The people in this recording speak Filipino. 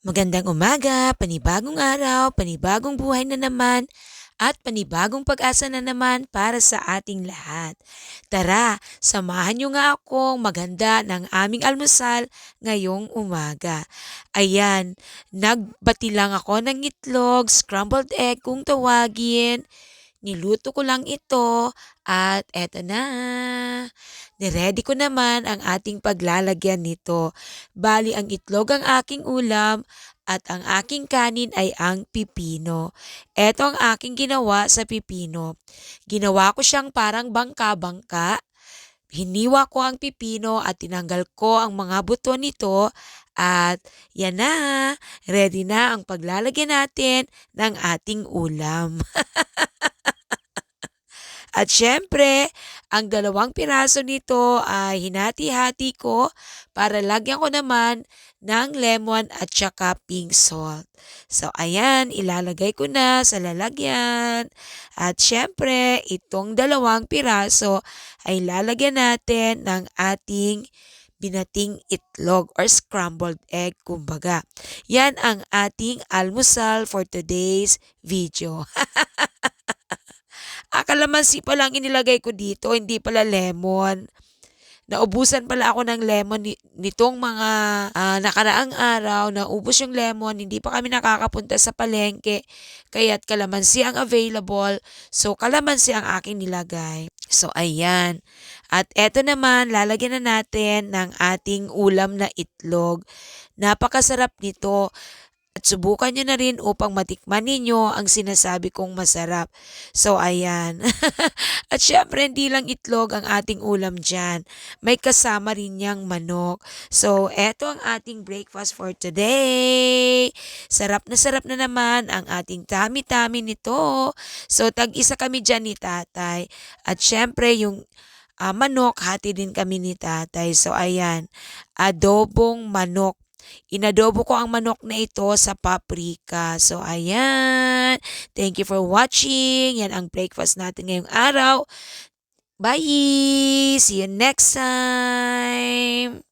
Magandang umaga, panibagong araw, panibagong buhay na naman, at panibagong pag-asa na naman para sa ating lahat. Tara, samahan niyo nga akong maghanda ng aming almusal ngayong umaga. Ayan, nagbati lang ako ng itlog, scrambled egg kung tawagin. Niluto ko lang ito at eto na. Niready ko naman ang ating paglalagyan nito. Bali ang itlog ang aking ulam at ang aking kanin ay ang pipino. Eto ang aking ginawa sa pipino. Ginawa ko siyang parang bangka-bangka. Hiniwa ko ang pipino at tinanggal ko ang mga buto nito at yan na, ready na ang paglalagyan natin ng ating ulam. At syempre, ang dalawang piraso nito ay hinati-hati ko para lagyan ko naman ng lemon at saka pink salt. So ayan, ilalagay ko na sa lalagyan. At syempre, itong dalawang piraso ay lalagyan natin ng ating binating itlog or scrambled egg kumbaga. Yan ang ating almusal for today's video. Kalamansi pa lang inilagay ko dito, hindi pala lemon. Naubusan pala ako ng lemon ni nitong mga, ah, nakaraang araw, naubos yung lemon, hindi pa kami nakakapunta sa palengke, kaya't kalamansi ang available. So, kalamansi ang aking nilagay. So, ayan. At eto naman, lalagyan na natin ng ating ulam na itlog. Napakasarap nito. At subukan niyo na rin upang matikman ninyo ang sinasabi kong masarap. So, ayan. At syempre, hindi lang itlog ang ating ulam dyan. May kasama rin niyang manok. So, eto ang ating breakfast for today. Sarap na sarap na naman ang ating tummy-tummy nito. So, tag-isa kami dyan ni tatay. At syempre, yung ah, manok, hati din kami ni tatay. So, ayan. Adobong manok Inadobo ko ang manok na ito sa paprika. So, ayan. Thank you for watching. Yan ang breakfast natin ngayong araw. Bye! See you next time!